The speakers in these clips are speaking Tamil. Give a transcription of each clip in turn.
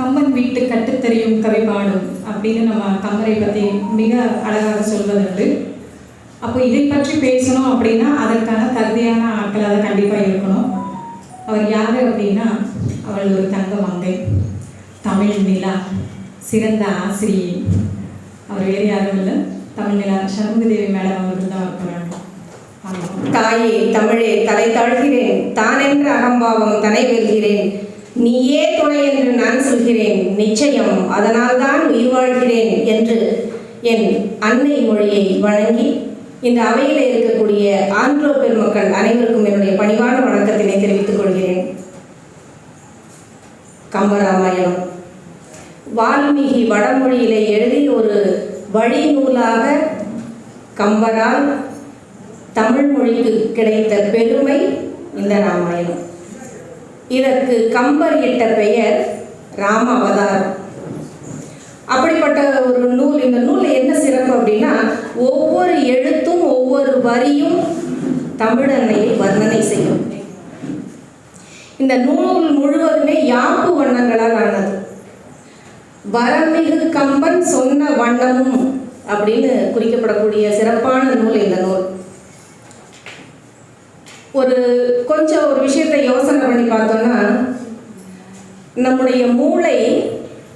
கம்பன் வீட்டு கட்டுத்தெரியும் கவி பாடும் அப்படின்னு நம்ம கம்பரை பற்றி மிக அழகாக சொல்வதுண்டு. அப்போ இதை பற்றி பேசணும் அப்படின்னா அதற்கான தகுதியான ஆட்களாக கண்டிப்பாக இருக்கணும். அவர் யார் அப்படின்னா அவள் ஒரு தங்க மங்கை தமிழ் நிலா சிறந்த ஆசிரியை. அவர் வேறு யாரும் இல்லை. தமிழ் நிலா சண்முகதேவி மேடம் அவர்கள் தான் இருக்க வேண்டும் தாயே தமிழே தலை தாழ்கிறேன். தான் என்ற அகம்பாவம் தனை வெல்கிறேன். நீயே துணை என்று நான் சொல்கிறேன். நிச்சயம் அதனால்தான் உயிர் வாழ்கிறேன் என்று என் அன்னை மொழியை வழங்கி இந்த அவையில் இருக்கக்கூடிய ஆன்றோ பெருமக்கள் அனைவருக்கும் என்னுடைய பணிவான வணக்கத்தினை தெரிவித்துக் கொள்கிறேன். கம்பராமாயணம். வால்மீகி வடமொழியிலே எழுதி ஒரு வழி நூலாக கம்பரால் தமிழ் மொழிக்கு கிடைத்த பெருமை இந்த ராமாயணம். இதற்கு கம்பர் இட்ட பெயர் ராம அவதாரம் அப்படிப்பட்ட ஒரு நூல் இந்த நூலில் என்ன சிறப்பு அப்படின்னா ஒவ்வொரு எழுத்தும் ஒவ்வொரு வரியும் தமிழன்னையை வர்ணனை செய்யும். இந்த நூல் முழுவதுமே யாப்பு வண்ணங்களால் ஆனது. வரமிகு கம்பன் சொன்ன வண்ணமும் அப்படின்னு குறிக்கப்படக்கூடிய சிறப்பான நூல் இந்த நூல். ஒரு கொஞ்சம் ஒரு விஷயத்தை யோசனை பண்ணி பார்த்தோம்னா நம்முடைய மூளை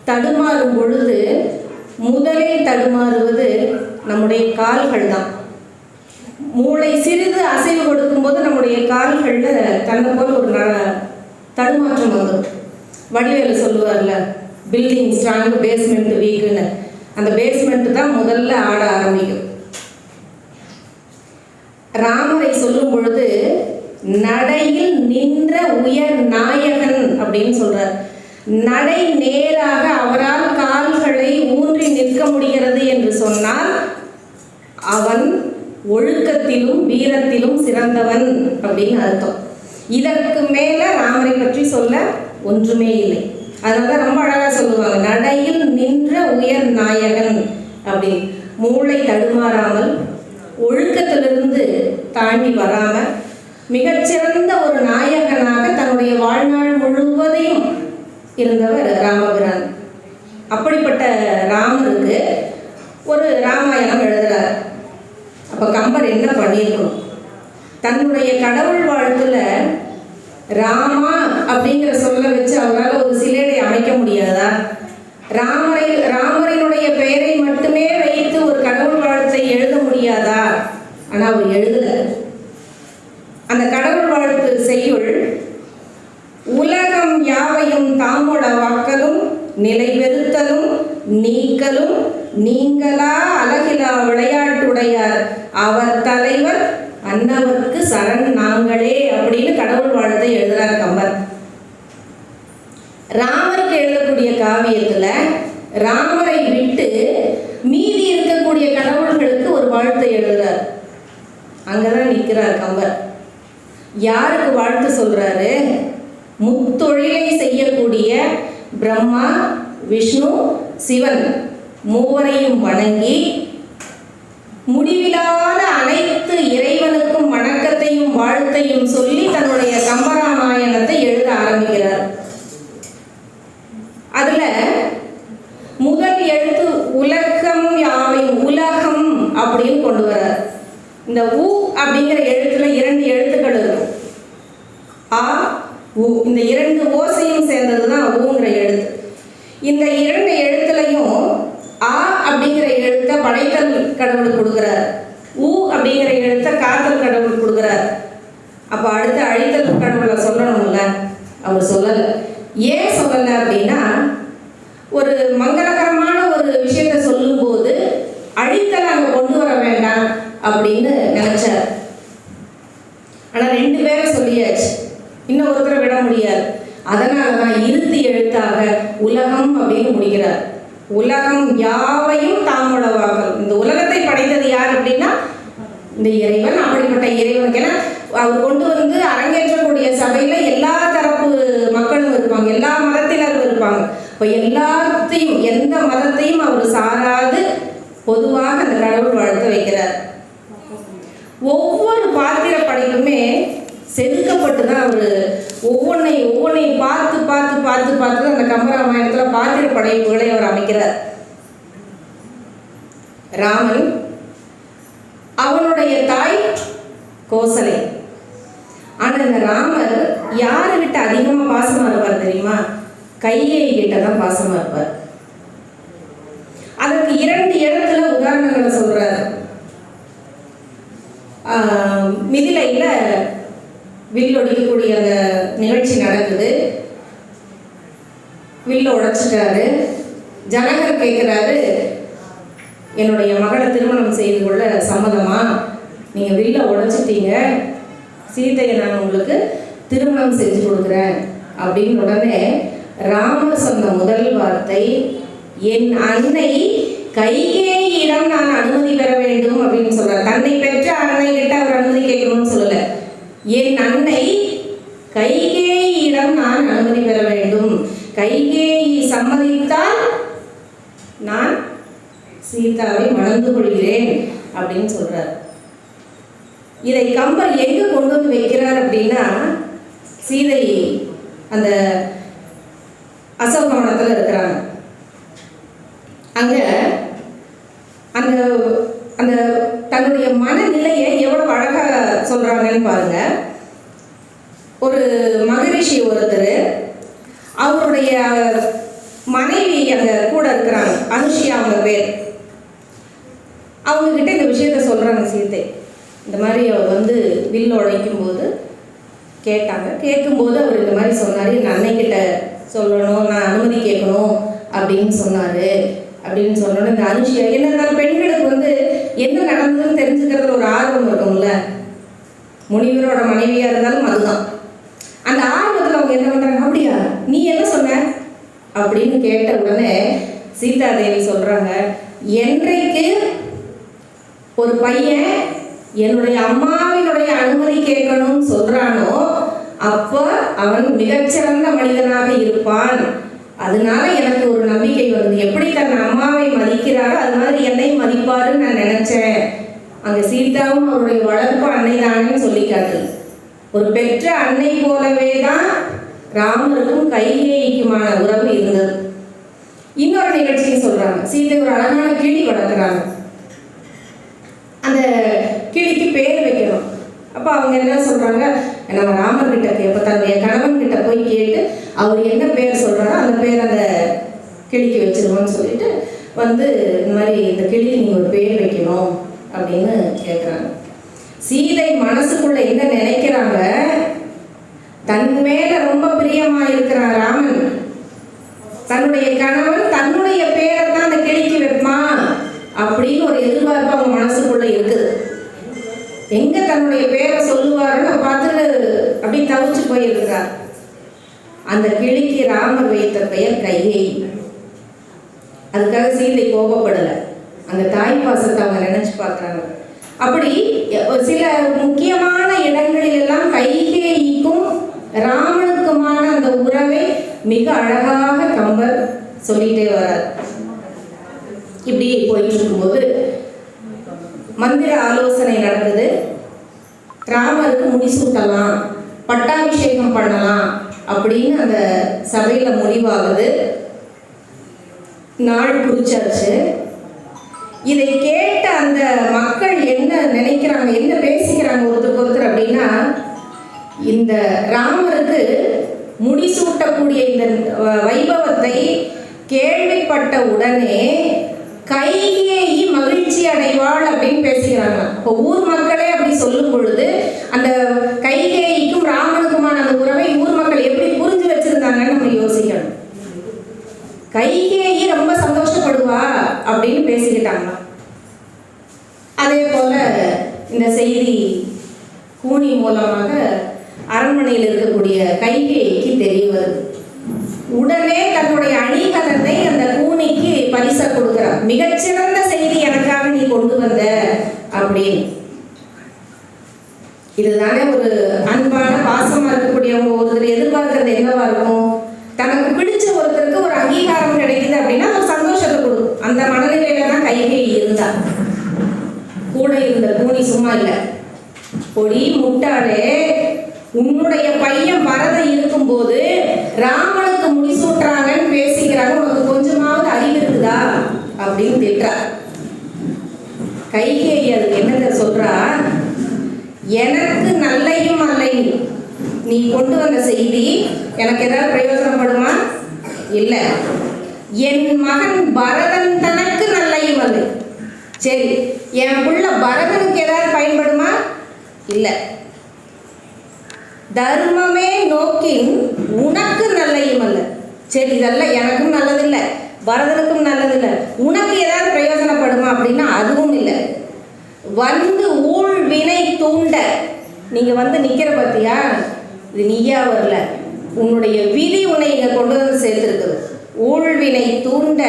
தடுமாறும் பொழுது முதலே தடுமாறுவது நம்முடைய கால்கள் தான். மூளை சிறிது அசைவு கொடுக்கும்போது நம்முடைய கால்களில் தன்னை போல் ஒரு தடுமாற்றம் வந்துடும் வடிவேலு சொல்லுவார்ல பில்டிங் ஸ்ட்ராங் பேஸ்மெண்ட் வீக்குன்னு அந்த பேஸ்மெண்ட் தான் முதல்ல ஆட ஆரம்பிக்கும். ராமரை சொல்லும் பொழுது நடையில் நின்ற உயர் நாயகன் அப்படின்னு சொல்றார். நடை நேராக அவரால் கால்களை ஊன்றி நிற்க முடிகிறது என்று சொன்னால் அவன் ஒழுக்கத்திலும் வீரத்திலும் சிறந்தவன் அப்படின்னு அர்த்தம். இதற்கு மேல ராமரை பற்றி சொல்ல ஒன்றுமே இல்லை. அதனால ரொம்ப அழகா சொல்லுவாங்க நடையில் நின்ற உயர் நாயகன் அப்படின்னு. மூளை தடுமாறாமல் ஒழுக்கத்திலிருந்து தாண்டி வராம மிகச்சிறந்த ஒரு நாயகனாக தன்னுடைய வாழ்நாள் முழுவதையும் இருந்தவர் ராமபிரான் அப்படிப்பட்ட ராமனுக்கு ஒரு ராமாயணம் எழுதுறார். அப்போ கம்பர் என்ன பண்ணியிருக்கணும் தன்னுடைய கடவுள் வாழ்த்துல ராமா அப்படிங்கிற சொல்ல வச்சு அவரால் ஒரு சிலையை அமைக்க முடியாதா? ராமரை ராமரினுடைய பெயரை மட்டுமே வைத்து ஒரு கடவுள் வாழ்த்தை எழுத முடியாதா? ஆனா அவர் எழுதல. அந்த கடவுள் வாழ்த்து செய்யுள் உலகம் யாவையும் தாமோட வாக்கலும் நிலை பெருத்தலும் நீக்கலும் நீங்களா அழகிலா விளையாட்டுடையார். அவர் தலைவர் அன்னவருக்கு சரண் நாங்களே அப்படின்னு கடவுள் வாழ்த்தை எழுதுறார் கம்பர். ராமருக்கு இருக்கக்கூடிய காவியத்துல ராமரை விட்டு மீதி இருக்கக்கூடிய கடவுள்களுக்கு ஒரு வாழ்த்தை எழுதுறார். அங்கதான் நிற்கிறார் கம்பர். யாருக்கு வாழ்த்து சொல்றாரு? முத்தொழிலை செய்யக்கூடிய பிரம்மா விஷ்ணு சிவன் மூவரையும் வணங்கி முடிவில்லாத அனைத்து இறைவனுக்கும் வணக்கத்தையும் வாழ்த்தையும் சொல்லி தன்னுடைய கம்பராமாயணத்தை எழுத ஆரம்பிக்கிறார். அதுல முதல் எழுத்து உலகம் யாவையும் உலகம் அப்படின்னு கொண்டு வர்றார் இந்த உ அப்படிங்கிற எழுத்துல இரண்டு எழுத்துக்கள் இருக்கும். ஆ உ. இந்த இரண்டு ஓசையும் சேர்ந்தது தான் ஊங்கிற எழுத்து. இந்த இரண்டு எழுத்துலையும் ஆ அப்படிங்கிற எழுத்தை படைத்தல் கடவுள் கொடுக்குறார். உ அப்படிங்கிற எழுத்தை காத்தல் கடவுள் கொடுக்குறார். அப்போ அடுத்து அழித்தல் கடவுளை சொல்லணும்ல? அவர் சொல்லலை. ஏன் சொல்லலை அப்படின்னா ஒரு மங்களகரமான ஒரு விஷயத்தை சொல்லும்போது அழித்தல் அங்கே கொண்டு வர வேண்டாம் அப்படின்னு நினச்சார். ஆனால் ரெண்டு பேரை சொல்லியாச்சு. இன்னும் ஒருத்தரை விட முடியாது. அதனால தான் இறுதி எழுத்தாக உலகம் அப்படின்னு முடிக்கிறார். உலகம் யாவையும் தாமுளவாக்கல் இந்த உலகத்தை படைத்தது யார் அப்படின்னா இந்த இறைவன். அப்படிப்பட்ட இறைவனுக்கு ஏன்னா அவர் கொண்டு வந்து அரங்கேற்றக்கூடிய சபையில் இப்போ எல்லாத்தையும் எந்த மதத்தையும் அவர் சாராது பொதுவாக அந்த கடவுள் வாழ்த்து வைக்கிறார். ஒவ்வொரு பாத்திர படையிலுமே செதுக்கப்பட்டு தான் அவர் ஒவ்வொன்றையும் ஒவ்வொன்றையும் பார்த்து பார்த்து பார்த்து பார்த்து அந்த கம்பராமாயணத்தில் பாத்திர படைப்புகளை அவர் அமைக்கிறார். ராமன் அவனுடைய தாய் கோசலை. ஆனால் இந்த ராமர் யாரை விட்டு அதிகமாக பாசமாக இருப்பார் தெரியுமா? கையை கிட்ட தான் பாசமா இருப்பார். அதற்கு இரண்டு இடத்துல உதாரணங்களை சொல்றாரு. மிதிலையில் வில் ஒடிக்கக்கூடிய அந்த நிகழ்ச்சி நடக்குது. வில்ல உடைச்சிட்டாரு. ஜனகர் கேட்குறாரு என்னுடைய மகளை திருமணம் செய்து கொள்ள சம்மதமா? நீங்கள் வில்ல உடைச்சிட்டீங்க. சீதையை நான் உங்களுக்கு திருமணம் செஞ்சு கொடுக்குறேன். அப்படின்னு உடனே ராமர் சொன்ன முதல் வார்த்தை என் அன்னை கைகேயிடம் நான் அனுமதி பெற வேண்டும் அப்படின்னு சொல்றார். தன்னை பெற்ற அன்னை கிட்ட அவர் அனுமதி கேட்கணும்னு சொல்லல. என் அன்னை கைகேயிடம் நான் அனுமதி பெற வேண்டும். கைகேயி சம்மதித்தால் நான் சீதாவை மணந்து கொள்கிறேன் அப்படின்னு சொல்றார். இதை கம்பர் எங்க கொண்டு வந்து வைக்கிறார் அப்படின்னா சீதை அந்த அசோகவனத்தில் இருக்கிறாங்க. அங்கே அந்த அந்த தன்னுடைய மனநிலையை எவ்வளவு அழகாக சொல்கிறாங்கன்னு பாருங்க. ஒரு மகரிஷி ஒருத்தர் அவருடைய மனைவி அங்க கூட இருக்கிறாங்க அனுஷியா அவங்க பேர். அவங்க கிட்ட இந்த விஷயத்த சொல்கிறாங்க சீத்தை. இந்த மாதிரி அவர் வந்து வில்லு உழைக்கும் போது கேட்டாங்க. கேட்கும்போது அவர் இந்த மாதிரி சொன்னார். என் அன்னைக்கிட்ட சொல்லணும் நான் அனுமதி கேட்கணும் அப்படின்னு சொன்னார். அப்படின்னு சொன்னோன்னே இந்த அனுஷியா என்ன இருந்தாலும் பெண்களுக்கு வந்து என்ன நடந்ததுன்னு தெரிஞ்சுக்கிறதுல ஒரு ஆர்வம் இருக்கும்ல. முனிவரோட மனைவியாக இருந்தாலும் அதுதான். அந்த ஆர்வத்தில் அவங்க என்ன பண்ணுறாங்க அப்படியா நீ என்ன சொன்ன? அப்படின்னு கேட்ட உடனே சீதாதேவி சொல்கிறாங்க என்றைக்கு ஒரு பையன் என்னுடைய அம்மாவினுடைய அனுமதி கேட்கணும்னு சொல்றானோ அப்போ அவன் மிகச்சிறந்த மனிதனாக இருப்பான். அதனால எனக்கு ஒரு நம்பிக்கை வருது. எப்படி தன் அம்மாவை மதிக்கிறாரோ அது மாதிரி என்னை மதிப்பாருன்னு நான் நினைச்சேன். அங்க சீதாவும் அவருடைய வளர்ப்பு அன்னை சொல்லிக்காது ஒரு பெற்ற அன்னை போலவே தான் ராமருக்கும் கைகேயிக்குமான உறவு இருந்தது. இன்னொரு நிகழ்ச்சியும் சொல்றாங்க. சீதை ஒரு அழகான கிளி வளர்க்குறாங்க. அந்த கிளிக்கு பேர் வைக்கணும். அப்போ அவங்க என்ன சொல்கிறாங்க நம்ம ராமர் கிட்ட கேட்ப தன்னுடைய கணவன் கிட்ட போய் கேட்டு அவர் என்ன பேர் சொல்கிறாரோ அந்த பேர் அந்த கிளிக்கு வச்சிருவோம்னு சொல்லிட்டு வந்து இந்த மாதிரி இந்த கிளிக்கு நீங்கள் ஒரு பேர் வைக்கணும் அப்படின்னு கேட்குறாங்க சீதை மனசுக்குள்ள என்ன நினைக்கிறாங்க? தன் மேல ரொம்ப பிரியமா இருக்கிறான் ராமன். தன்னுடைய கணவன் தன்னுடைய பேரை தான் அந்த கிளிக்கு வைப்பான் அப்படின்னு ஒரு எதிர்பார்ப்பு அவங்க மனசுக்குள்ள இருக்குது. எங்க தன்னுடைய பேரை சொல்லுவாருன்னு பார்த்துட்டு அப்படி தவிச்சு போயிருக்கிறார். அந்த கிளிக்கு ராமர் வைத்த பெயர் கையை அதுக்காக சீதை கோபப்படலை. அந்த தாய் பாசத்தை அவங்க நினைச்சு பார்க்குறாங்க. அப்படி ஒரு சில முக்கியமான இடங்களில் எல்லாம் கைகேயிக்கும் ராமனுக்குமான அந்த உறவை மிக அழகாக கம்பர் சொல்லிட்டே வரார். இப்படி போயிட்டு இருக்கும்போது மந்திர ஆலோசனை நடக்குது. ராமருக்கு முடிசூட்டலாம். பட்டாபிஷேகம் பண்ணலாம் அப்படின்னு அந்த சபையில் முடிவாகுது. நாள் குறிச்சாச்சு. இதை கேட்ட அந்த மக்கள் என்ன நினைக்கிறாங்க என்ன பேசிக்கிறாங்க ஒருத்தருக்கு ஒருத்தர் அப்படின்னா இந்த ராமருக்கு முடிசூட்டக்கூடிய இந்த வைபவத்தை கேள்விப்பட்ட உடனே கைகேயி மகிழ்ச்சி அடைவாள் அப்படின்னு பேசுகிறாங்க. இப்போ ஊர் மக்களே அப்படி சொல்லும் பொழுது அந்த கைகேயிக்கும் ராமனுக்குமான அந்த உறவை ஊர் மக்கள் எப்படி புரிஞ்சு வச்சிருந்தாங்கன்னு நம்ம யோசிக்கணும். கைகேயி ரொம்ப சந்தோஷப்படுவா அப்படின்னு பேசிக்கிட்டாங்க. அதே போல இந்த செய்தி கூனி மூலமாக அரண்மனையில் இருக்கக்கூடிய கைகேயிக்கு தெரிய வருது. உடனே தன்னுடைய அணிகலனை அந்த கூனிக்கு பரிசா கொடுக்கிறார் மிகச்சிறந்த செய்தி எனக்காக நீ கொண்டு வந்த அப்படின்னு. இதுதானே ஒரு அன்பான பாசமா இருக்கக்கூடியவங்க ஒருத்தர் எதிர்பார்க்கறது என்னவா இருக்கும்? தனக்கு பிடிச்ச ஒருத்தருக்கு ஒரு அங்கீகாரம் கிடைக்குது அப்படின்னா ஒரு சந்தோஷத்தை கொடுக்கும். அந்த மனநிலையில தான் கைகை இருந்தா. கூட இருந்த கூனி சும்மா இல்லை. பொடி முட்டாளே உன்னுடைய பையன் பரதன் இருக்கும்போது ராமனுக்கு முடிசூட்டுறாங்கன்னு பேசிக்கிறாங்க உனக்கு அப்படின்னு திட்டுறா. கைகேயி அதுக்கு என்னத சொல்றா? எனக்கு நல்லையும் அல்லை. நீ கொண்டு வந்த செய்தி எனக்கு ஏதாவது பிரயோஜனப்படுமா இல்லை. என் மகன் பரதன் தனக்கு நல்லையும் அல்லை. சரி என் புள்ள பரதனுக்கு ஏதாவது பயன்படுமா? இல்லை. தர்மமே நோக்கின் உனக்கு நல்லையும் அல்ல. சரி இதெல்லாம் எனக்கும் நல்லதில்லை. வரதற்கும் நல்லதில்லை. உனக்கு ஏதாவது பிரயோஜனப்படுமா அப்படின்னா அதுவும் இல்லை. வந்து ஊழ் வினை தூண்ட நீங்கள் வந்து நிற்கிற பார்த்தியா இது நீயா வரல. உன்னுடைய விதி உன்னை இங்கே கொண்டு வந்து சேர்த்துருக்குது. ஊழ்வினை தூண்ட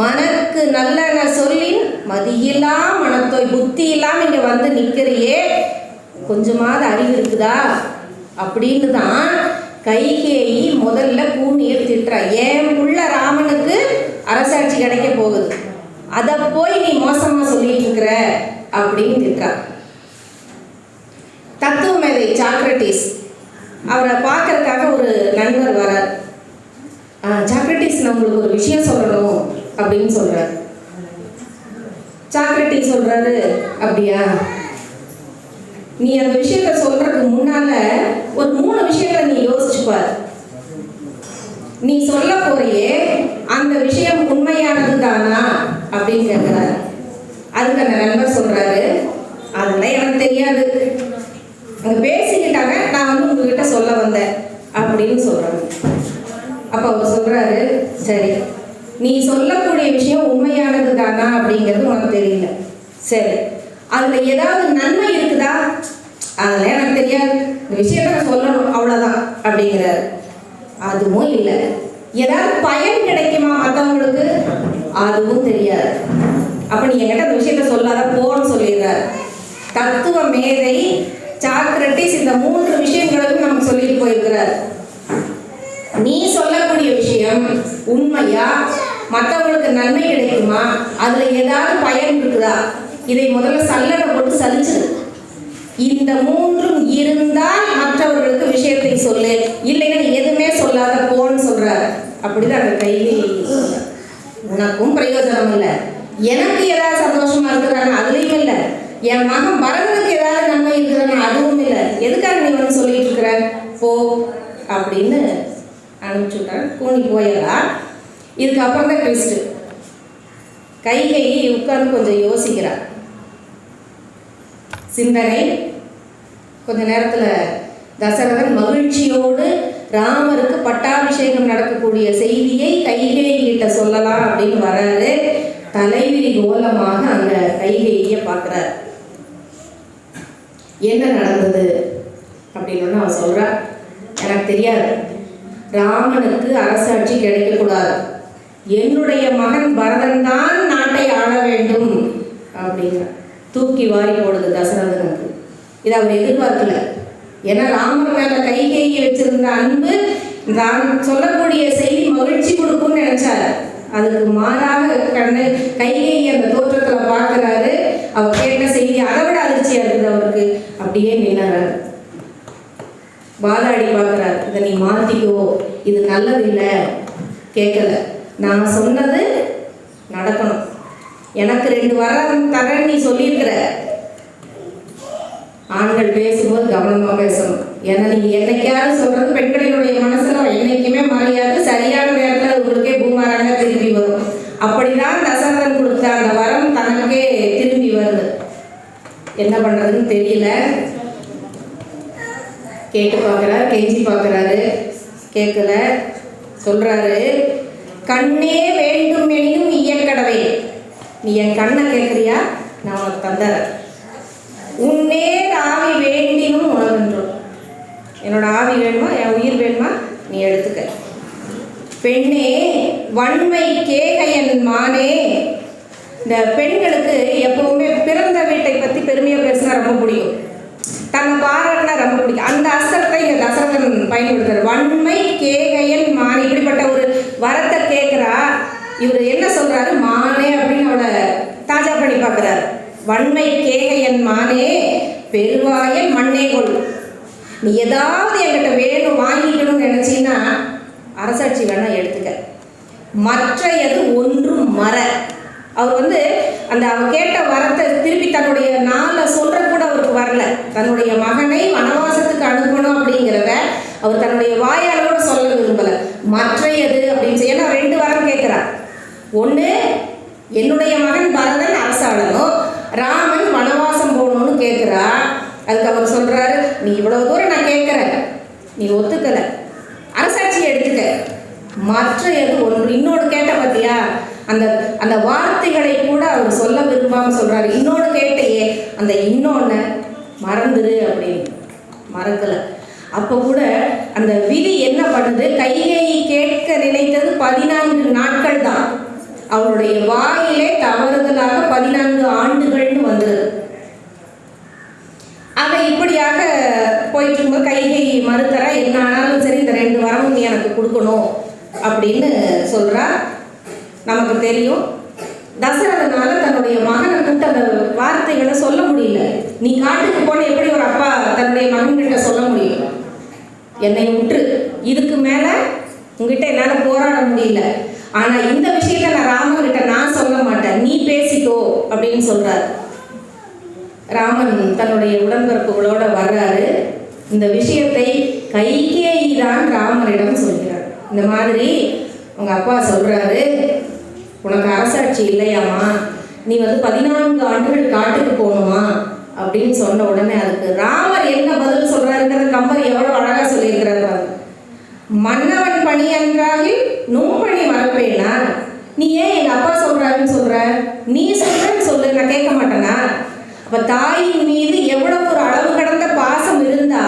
மனக்கு நல்லன சொல்லின் மதியில்லா மனத்தோய் புத்தி இல்லாமல் இங்கே வந்து நிற்கிறியே கொஞ்சமாவது அறிவு இருக்குதா? அப்படின்னு தான் கைகேயி முதல்ல கூனியை திட்டுறா ஏன் உள்ள ராமனுக்கு அரசாட்சி கிடைக்க போகுது? அதை போய் நீ மோசமா சொல்லிட்டு இருக்கிற அப்படின்னு திட்டுறா. தத்துவ மேதை சாக்ரட்டிஸ் அவரை பார்க்கறதுக்காக ஒரு நண்பர் வரார். சாக்ரட்டிஸ் நம்மளுக்கு ஒரு விஷயம் சொல்லணும் அப்படின்னு சொல்றார். சாக்ரட்டிஸ் சொல்றாரு அப்படியா? நீ அந்த விஷயத்த சொல்றதுக்கு முன்னால ஒரு மூணு விஷயங்களை நீ யோசிச்சு பாரு. நீ சொல்ல போறியே அந்த விஷயம் உண்மையானது தானா அப்படின்னு கேட்கிறாரு அதுக்கு அந்த நண்பர் சொல்றாரு அதெல்லாம் எனக்கு தெரியாது. அங்க பேசிக்கிட்டாங்க நான் வந்து உங்ககிட்ட சொல்ல வந்தேன் அப்படின்னு சொல்றாரு. அப்ப அவர் சொல்றாரு சரி நீ சொல்லக்கூடிய விஷயம் உண்மையானது தானா அப்படிங்கிறது உனக்கு தெரியல. சரி அதுல ஏதாவது நன்மை இருக்குதா அதெல்லாம் எனக்கு தெரியாது. இந்த விஷயத்த நான் சொல்லணும் அவ்வளோதான் அப்படிங்கிறாரு. அதுவும் இல்லை. ஏதாவது பயன் கிடைக்குமா மற்றவங்களுக்கு அதுவும் தெரியாது. அப்ப நீ என்கிட்ட அந்த விஷயத்த சொல்லாத போன்னு சொல்லிடுறாரு. தத்துவ மேதை சாக்ரட்டிஸ் இந்த மூன்று விஷயங்களுக்கும் நமக்கு சொல்லிட்டு போயிருக்கிறார். நீ சொல்லக்கூடிய விஷயம் உண்மையா? மற்றவங்களுக்கு நன்மை கிடைக்குமா? அதுல ஏதாவது பயன் இருக்குதா? இதை முதல்ல சல்லடை போட்டு சலிச்சிரு இந்த மூன்றும் இருந்தால் மற்றவர்களுக்கு விஷயத்தை சொல்லு. இல்லைன்னா எதுவுமே சொல்லாத போன்னு சொல்றாரு. அப்படிதான் அந்த கைதி உனக்கும் பிரயோஜனம் இல்லை. எனக்கு ஏதாவது சந்தோஷமா இருக்கிறாங்க அதுலயும் இல்லை. என் மகன் பரதனுக்கு ஏதாவது நன்மை இருக்கிறாங்க அதுவும் இல்லை. எதுக்காக நீ வந்து சொல்லிட்டு இருக்கிற? போ அப்படின்னு அனுப்பிச்சு விட்டாங்க கூணி போயிடலாம் இதுக்கப்புறம் தான் ட்விஸ்ட்டு கைகை உட்கார்ந்து கொஞ்சம் யோசிக்கிறார் சிந்தனை கொஞ்ச நேரத்தில் தசரதன் மகிழ்ச்சியோடு ராமருக்கு பட்டாபிஷேகம் நடக்கக்கூடிய செய்தியை கைகேயிட்ட சொல்லலாம் அப்படின்னு வராரு. தலைவிரி கோலமாக அந்த கைகேயியை பார்க்குறார். என்ன நடந்தது? அப்படின்னு அவன் சொல்கிறார் எனக்கு தெரியாது. ராமனுக்கு அரசாட்சி கிடைக்கக்கூடாது. என்னுடைய மகன் பரதன் தான் நாட்டை ஆள வேண்டும். அப்படிங்கிற தூக்கி வாரி போடுது தசரதனுக்கு. இதை அவர் எதிர்பார்க்கல. ஏன்னா ராமர் மேல கைகேயி வச்சிருந்த அன்பு தான் சொல்லக்கூடிய செய்தி மகிழ்ச்சி கொடுக்கும்னு நினைச்சாரு. அதுக்கு மாறாக கண்ணு கைகேயி அந்த தோற்றத்துல பார்க்கறாரு. அவர் கேட்ட செய்தி அதை விட அதிர்ச்சியா இருக்குது அவருக்கு. அப்படியே நின்னாரு. வாதாடி பார்க்குறாரு இதை நீ மாற்றிக்கோ இது நல்லது இல்லை கேட்கல. நான் சொன்னது நடக்கணும். எனக்கு ரெண்டு வரம் தரேன் நீ சொல்லியிருக்கிற. ஆண்கள் பேசும்போது கவனமாக பேசணும். ஏன்னா நீங்கள் என்னைக்காவது சொல்கிறது பெண்களினுடைய மனசில் என்னைக்குமே மாறியாது. சரியான நேரத்தில் உங்களுக்கே பூமாராக திரும்பி வரும். அப்படிதான் தசரதன் கொடுத்த அந்த வரம் தனக்கே திரும்பி வருது. என்ன பண்ணுறதுன்னு தெரியல. கேட்டு பார்க்குறாரு கெஞ்சி பார்க்குறாரு. கேட்கல. சொல்கிறாரு கண்ணே வேண்டும் எனினும் இயக்கடவை நீ என் கண்ணை கேட்குறியா? நான் உனக்கு தந்துறேன். உன்னே ஆவி வேண்டினும் உணர்கின்றோம். என்னோட ஆவி வேணுமா? என் உயிர் வேணுமா? நீ எடுத்துக்க. பெண்ணே வன்மை கேகையன் மானே இந்த பெண்களுக்கு எப்பவுமே பிறந்த வீட்டை பற்றி பெருமையாக பேசினா ரொம்ப பிடிக்கும். தன்னை பாராட்டினா ரொம்ப பிடிக்கும். அந்த அசரத்தை இங்கே தசரதன் பயன்படுத்துறார். வன்மை கேகையன் மான். இப்படிப்பட்ட ஒரு வரத்தை கேட்குறா. இவர் என்ன சொல்கிறாரு மானே அப்படின்னு அவளை தாஜா பண்ணி பார்க்குறாரு. வன்மை கேகையன் மானே பெருவாயன் மண்ணே கொள். நீ ஏதாவது என்கிட்ட வேணும் வாங்கிக்கணும்னு நினச்சின்னா அரசாட்சி வேணால் எடுத்துக்க. மற்றையது ஒன்றும் மற. அவர் வந்து அந்த அவர் கேட்ட வரத்தை திருப்பி தன்னுடைய நாளை சொல்கிற கூட அவருக்கு வரல. தன்னுடைய மகனை வனவாசத்துக்கு அனுப்பணும் அப்படிங்கிறத அவர் தன்னுடைய வாயால கூட சொல்ல மற்ற மற்றையது அப்படின்னு சொல்லி ஏன்னா ரெண்டு வரம் கேட்குறார் ஒன்று என்னுடைய மகன் பரதன் அரசாளனும் ராமன் வனவாசம் போகணும்னு கேட்குறா அதுக்கு அவர் சொல்கிறாரு நீ இவ்வளோ தூரம் நான் கேட்குறேன் நீ ஒத்துக்கலை. அரசாட்சியை எடுத்துக்க. மற்ற எது ஒன்று இன்னொன்று கேட்ட பார்த்தியா அந்த அந்த வார்த்தைகளை கூட அவர் சொல்ல விரும்பாமல் சொல்கிறாரு இன்னொன்று கேட்டையே அந்த இன்னொன்று மறந்துடு அப்படின்னு. மறக்கலை. அப்போ கூட அந்த விதி என்ன பண்ணுது? கையை கேட்க நினைத்தது பதினான்கு நாட்கள் தான் அவருடைய வாயிலே தவறுதலாக பதினான்கு ஆண்டுகள்னு வந்துடுது அவன் இப்படியாக போயிட்டு இருக்கும்போது கைகை மறுத்தரா என்ன ஆனாலும் சரி இந்த ரெண்டு வரமும் நீ எனக்கு கொடுக்கணும் அப்படின்னு சொல்றா. நமக்கு தெரியும். தசரதனால தன்னுடைய மகனை கூப்பிட்டு அந்த வார்த்தைகளை சொல்ல முடியல. நீ காட்டுக்கு போன எப்படி ஒரு அப்பா தன்னுடைய மகன்கிட்ட சொல்ல முடியும்? என்னை விட்டு இதுக்கு மேல உங்ககிட்ட என்னால் போராட முடியல. ஆனா இந்த விஷயத்த நான் ராமன்கிட்ட நான் சொல்ல மாட்டேன். நீ பேசிக்கோ அப்படின்னு சொல்றாரு. ராமன் தன்னுடைய உடன்பிறப்புகளோட வர்றாரு. இந்த விஷயத்தை கைகேயி தான் ராமரிடம் சொல்கிறார். இந்த மாதிரி உங்க அப்பா சொல்றாரு உனக்கு அரசாட்சி இல்லையாமா நீ வந்து பதினான்கு ஆண்டுகள் காட்டுக்கு போகணுமா? அப்படின்னு சொன்ன உடனே அதுக்கு ராமர் என்ன பதில் சொல்றாருங்கிறத கம்பர் எவ்வளவு அழகா சொல்லியிருக்காரு. மன்னவன் பணி அன்றாகில் நும்பணி மறப்பேனா நீ ஏன் எங்க அப்பா சொல்றாருன்னு சொல்ற? நீ சொல்றேன்னு சொல்லு நான் கேட்க மாட்டேனா? அப்ப தாயின் மீது எவ்வளவு ஒரு அளவு கடந்த பாசம் இருந்தா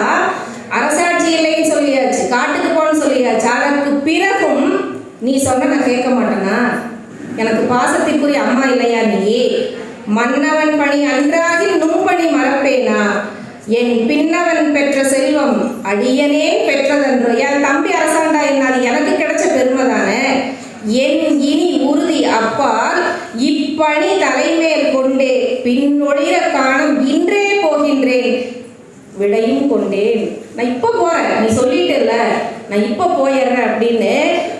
அரசாட்சி இல்லைன்னு சொல்லியாச்சு காட்டுக்கு போன்னு சொல்லியாச்சு. அதற்கு பிறகும் நீ சொன்ன நான் கேட்க மாட்டேனா? எனக்கு பாசத்திற்குரிய அம்மா இல்லையா நீ? மன்னவன் பணி அன்றாகில் நும்பணி மறப்பேனா? என் பின்னவன் பெற்ற செல்வம் அடியனே பெற்றதென்று. என் தம்பி அரசாண்டா என்ன அது எனக்கு கிடைச்ச பெருமை தானே? என் இனி உறுதி அப்பால் இப்பணி தலைமேல் கொண்டே பின்னொழிர காணும் இன்றே போகின்றேன். விடையும் கொண்டேன். நான் இப்போ போறேன். நீ சொல்லிட்டல நான் இப்போ போயிடுறேன் அப்படின்னு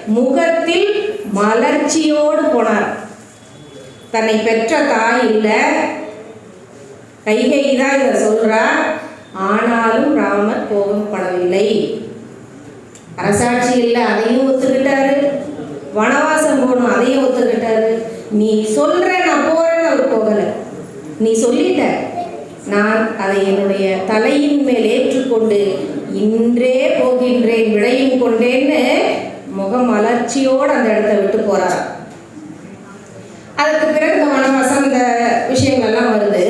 முகத்தில் மலர்ச்சியோடு போனார். தன்னை பெற்ற தாய் இல்லை கைகை தான் இதை சொல்றா ஆனாலும் ராமர் கோபப்படவில்லை அரசாட்சி இல்லை அதையும் ஒத்துக்கிட்டாரு. வனவாசம் போகணும் அதையும் ஒத்துக்கிட்டாரு. நீ சொல்ற நான் போறேன்னு அவர் போகல. நீ சொல்லிட்ட. நான் அதை என்னுடைய தலையின் மேல் ஏற்றுக்கொண்டு இன்றே போகின்றேன் விடையும் கொண்டேன்னு முகம் மலர்ச்சியோடு அந்த இடத்த விட்டு போறார் அதுக்கு பிறகு இந்த வனவாசம் இந்த விஷயம் வருது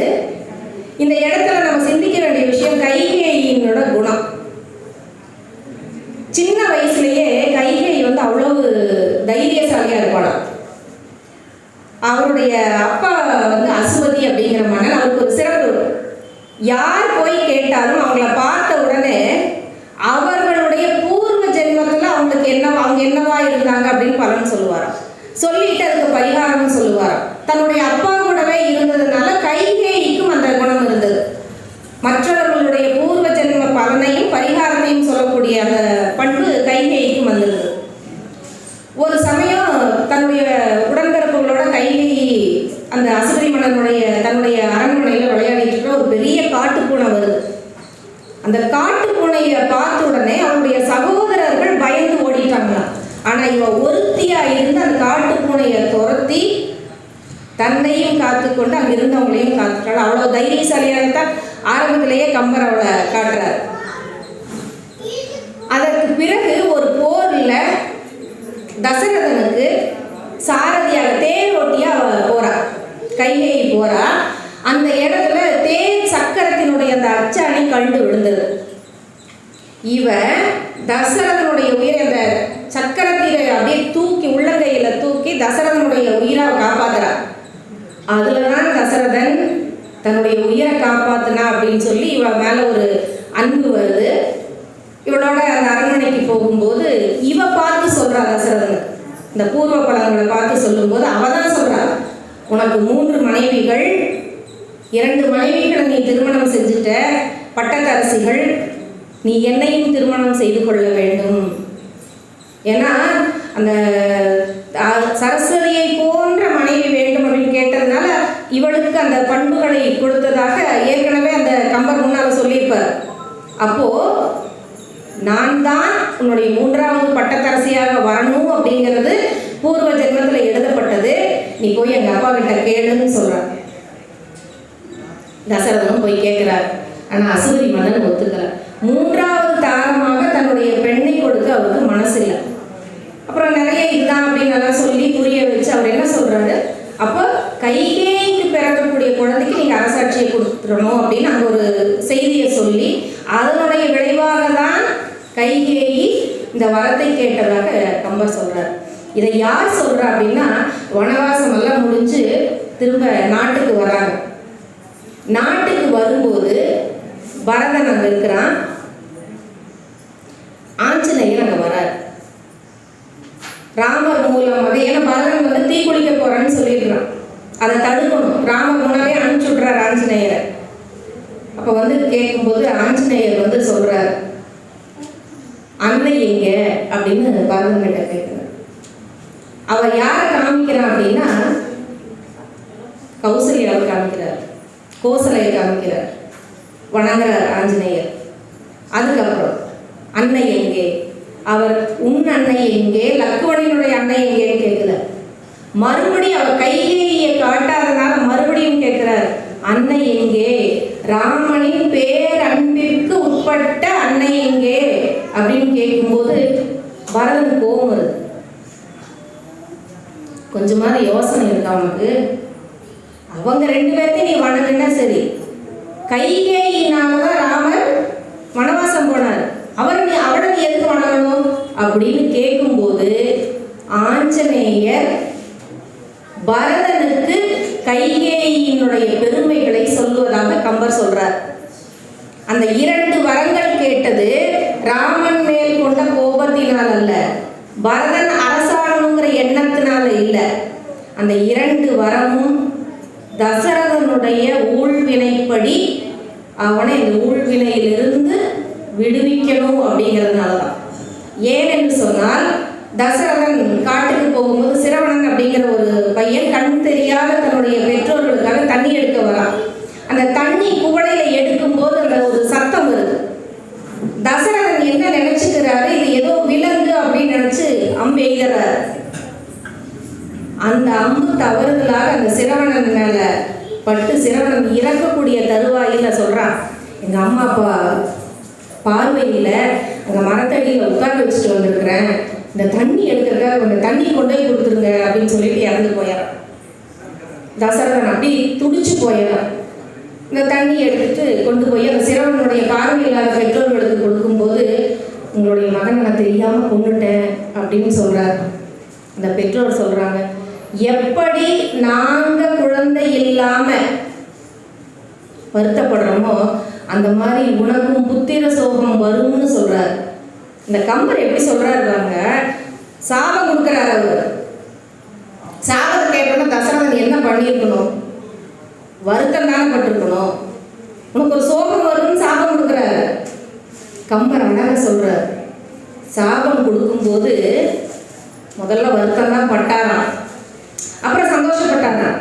இந்த இடத்துல நம்ம சிந்திக்க வேண்டிய விஷயம் கைகேயினோட குணம் சின்ன வயசுலயே கைகேயி வந்து அவ்வளவு தைரியசாலியா இருப்பாளாம் அவருடைய அப்பா வந்து அசுவதி அப்படிங்கிற மன்னன் அவருக்கு ஒரு சிறப்பு. யார் போய் கேட்டாலும் அவங்கள பார்த்த உடனே அவர்களுடைய பூர்வ ஜென்மத்தில் அவங்களுக்கு என்ன அவங்க என்னவா இருந்தாங்க அப்படின்னு பலன் சொல்லுவாராம். சொல்லிட்டு அதுக்கு பரிகாரம்னு சொல்லுவாராம். தன்னுடைய அப்பா கூடவே இருந்ததுனால கைகேயிக்கும் அந்த குணம் இருந்தது மற்றவர்களுடைய பூர்வ ஜென்ம பலனையும் பரிகாரத்தையும் சொல்லக்கூடிய அந்த பண்பு கைகேயிக்கும் வந்திருந்தது ஒரு சமயம் தன்னுடைய உடன்பிறப்புகளோட கைகை அந்த அசுரி மன்னனுடைய தன்னுடைய அரண்மனையில் விளையாடிட்டு இருக்கிற ஒரு பெரிய காட்டுப்பூனை வருது அந்த காட்டுப்பூனையை பார்த்த உடனே அவனுடைய சகோதரர்கள் பயந்து ஓடிட்டாங்களாம் ஆனா இவ ஒருத்தியா இருந்து அந்த காட்டுப்பூனையை துரத்தி தன்னையும் காத்துக்கொண்டு அங்க இருந்தவங்களையும் காத்துட்டாள் அவ்வளவு தைரியசாலியாகத்தான் ஆரம்பத்திலேயே கம்பர் அவளை காட்டுறாரு அதற்கு பிறகு ஒரு போர்ல தசரதனுக்கு சாரதியாக தேர் ஓட்டியா அவ போறா கைகை போறா அந்த இடத்துல தேர் தசரதனுடைய அந்த அச்சாணி கண்டு விழுந்தது. இவ தசரதனுடைய உயிரை அந்த சக்கரத்தில அப்படியே தூக்கி உள்ளங்கையில தூக்கி தசரதனுடைய உயிரை காப்பாத்துறான். காப்பாத்துறா அதுல தான் தசரதன் தன்னுடைய உயிரை காப்பாத்துனா அப்படின்னு சொல்லி இவ மேல ஒரு அன்பு வருது. இவளோட அந்த அரண்மனைக்கு போகும்போது இவ பார்த்து சொல்றா தசரதன். இந்த பூர்வ பலங்களை பார்த்து சொல்லும்போது அவ தான் சொல்றா உனக்கு மூன்று மனைவிகள் இரண்டு மனைவிகளை நீ திருமணம் செஞ்சுட்ட பட்டத்தரசிகள் நீ என்னையும் திருமணம் செய்து கொள்ள வேண்டும். ஏன்னா அந்த சரஸ்வதியை போன்ற மனைவி வேண்டும் அப்படின்னு கேட்டதுனால இவளுக்கு அந்த பண்புகளை கொடுத்ததாக ஏற்கனவே அந்த கம்பர் முன்னால் சொல்லியிருப்பார். அப்போ நான் தான் உன்னுடைய மூன்றாவது பட்டத்தரசியாக வரணும் அப்படிங்கிறது பூர்வ ஜென்மத்தில் எழுதப்பட்டது. நீ போய் எங்கள் அப்பா கிட்ட கேளுன்னு சொல்கிறார் தசரதனும் போய் கேட்கிறார். ஆனால் அசூரி மன்னன் ஒத்துக்கல. மூன்றாவது தாரமாக தன்னுடைய பெண்ணை கொடுக்க அவருக்கு மனசு இல்லை அப்புறம் நிறைய இதுதான் அப்படின்னு எல்லாம் சொல்லி புரிய வச்சு அவர் என்ன சொல்றாரு? அப்போ கைகேய்க்கு பிறக்கக்கூடிய குழந்தைக்கு நீங்கள் அரசாட்சியை கொடுத்துடணும் அப்படின்னு அங்கே ஒரு செய்தியை சொல்லி அதனுடைய விளைவாக தான் கைகேயி இந்த வரத்தை கேட்டதாக கம்பர் சொல்றார். இதை யார் சொல்றா அப்படின்னா வனவாசம் எல்லாம் முடிஞ்சு திரும்ப நாட்டுக்கு வராங்க. நாட்டுக்கு வரும்போது பரதன் அங்கே இருக்கிறான். ஆஞ்சநேயர் அங்கே வரார். ராமர் மூலமாக ஏன்னா பரதன் வந்து தீ குளிக்க போறான்னு சொல்லிடுறான் அதை தடுக்கணும். ராமர் முன்னாலே அனுப்பிச்சு விட்றாரு ஆஞ்சநேயரை. அப்போ வந்து கேட்கும்போது ஆஞ்சநேயர் வந்து சொல்றார் அன்னை எங்க? அப்படின்னு பரதன் கிட்ட கேட்குறார். அவர் யாரை காமிக்கிறான் அப்படின்னா கௌசல்யாவை காமிக்கிறார். கோசலை காமிக்கிறார் வணங்குறார் ஆஞ்சநேயர். அதுக்கப்புறம் அன்னை எங்கே? அவர் உன் அன்னை எங்கே? லக்குவனினுடைய அன்னை எங்கேன்னு கேட்கல மறுபடியும் அவர் கையிலேயே காட்டாதனால மறுபடியும் கேட்கிறார் அன்னை எங்கே? ராமனின் பேரன்பிற்கு உட்பட்ட அன்னை எங்கே? அப்படின்னு கேட்கும்போது பரதன் கோபம் வருது. கொஞ்சமாவது யோசனை இருக்கா அவனுக்கு அவங்க ரெண்டு பேர்த்தையும் நீ வணங்கினா சரி. கைகேயினால தான் ராமர் வனவாசம் போனார். அவர் நீ அவரை நீ எதுக்கு வணங்கணும்? அப்படின்னு கேட்கும்போது ஆஞ்சநேயர் பரதனுக்கு கைகேயினுடைய பெருமைகளை சொல்வதாக கம்பர் சொல்றார். அந்த இரண்டு வரங்கள் கேட்டது ராமன் மேல் கொண்ட கோபத்தினால் அல்ல. பரதன் அரசாணுங்கிற எண்ணத்தினால இல்லை. அந்த இரண்டு வரமும் தசரதனுடைய ஊழ்வினைப்படி அவனை இந்த ஊழ்வினையிலிருந்து விடுவிக்கணும் அப்படிங்கிறதுனால தான் ஏனென்று சொன்னால் தசர காட்டுக்கு போகும்போது சிரவணன் அப்படிங்கிற ஒரு பையன் கண் தெரியாத தன்னுடைய பெற்றோர்களுக்காக தண்ணி எடுக்க வரான் அந்த தண்ணி குவளையில எடுக்கும்போது அந்த ஒரு சத்தம் வருது தசரதன் என்ன நினைச்சுக்கிறாரு இது ஏதோ விலங்கு அப்படின்னு நினைச்சு அம்பு எய்கிறாரு அந்த அம்பு தவறுதலாக அந்த சிரவணன் மேல பட்டு சிரவணன் இறக்கக்கூடிய தருவாயில் சொல்கிறான் எங்கள் அம்மா அப்பா பார்வையில் அங்கே மரத்தடியில் உட்கார வச்சுட்டு வந்திருக்கிறேன். இந்த தண்ணி எடுக்கிறதுக்காக கொஞ்சம் தண்ணி கொண்டு போய் கொடுத்துருங்க அப்படின்னு சொல்லிட்டு இறந்து போயிடறான் தசரதன் அப்படி துடிச்சு போயிடறான் இந்த தண்ணி எடுத்துட்டு கொண்டு போய் அந்த சிரவனுடைய பார்வையில்லாத பெற்றோர்களுக்கு கொடுக்கும்போது உங்களுடைய மகனை நான் தெரியாமல் கொண்டுட்டேன் அப்படின்னு சொல்கிறார் அந்த பெற்றோர் சொல்கிறாங்க எப்படி நாங்கள் குழந்தை இல்லாமல் வருத்தப்படுறோமோ அந்த மாதிரி உனக்கும் புத்திர சோகம் வரும்னு சொல்றார். இந்த கம்பர் எப்படி சொல்றாரு பாருங்க. சாபம் கொடுக்குறாரு அவர். சாபத்தை கேட்டோன்னா தசரதன் என்ன பண்ணியிருக்கணும்? வருத்தம் தானே பட்டிருக்கணும். உனக்கு ஒரு சோகம் வரும்னு சாபம் கொடுக்குறாரு. கம்பர் அழகாக சொல்றார். சாபம் கொடுக்கும்போது முதல்ல வருத்தம் தான் பட்டாராம். அப்புறம் சந்தோஷப்பட்டாங்க.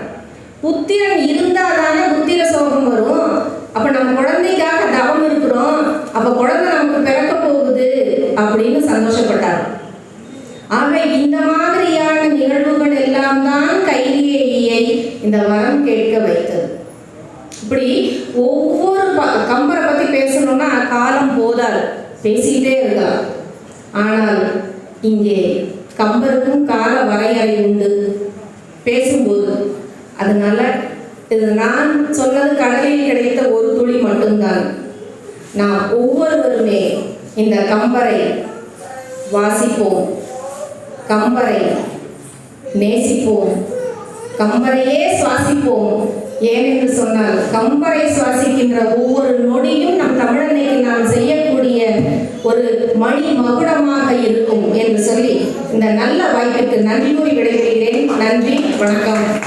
புத்திரன் இருந்தால் தானே புத்திர சோகம் வரும். அப்போ நம்ம குழந்தைக்காக தவம் இருக்கிறோம். அப்போ குழந்தை நமக்கு பிறக்க போகுது அப்படின்னு சந்தோஷப்பட்டார். ஆக இந்த மாதிரியான நிகழ்வுகள் எல்லாம் தான் கைலியை இந்த வரம் கேட்க வைத்தது. இப்படி ஒவ்வொரு ப- கம்பரை பற்றி பேசணும்னா காலம் போதாது. பேசிக்கிட்டே இருக்கலாம். ஆனால் இங்கே கம்பருக்கும் கால வரையறை உண்டு. பேசும்போது அதனால இது நான் சொன்னது கடலில் கிடைத்த ஒரு துளி மட்டும்தான். நாம் ஒவ்வொருவருமே இந்த கம்பரை வாசிப்போம். கம்பரை நேசிப்போம். கம்பரையே சுவாசிப்போம். ஏனென்று சொன்னால் கம்பரை சுவாசிக்கின்ற ஒவ்வொரு நொடியும் நம் தமிழனை நாம் செய்யக்கூடிய ஒரு மணி மகுடமாக இருக்கும் என்று சொல்லி இந்த நல்ல வாய்ப்புக்கு நன்றி கூறி விடைபெறுகிறேன். நன்றி வணக்கம்.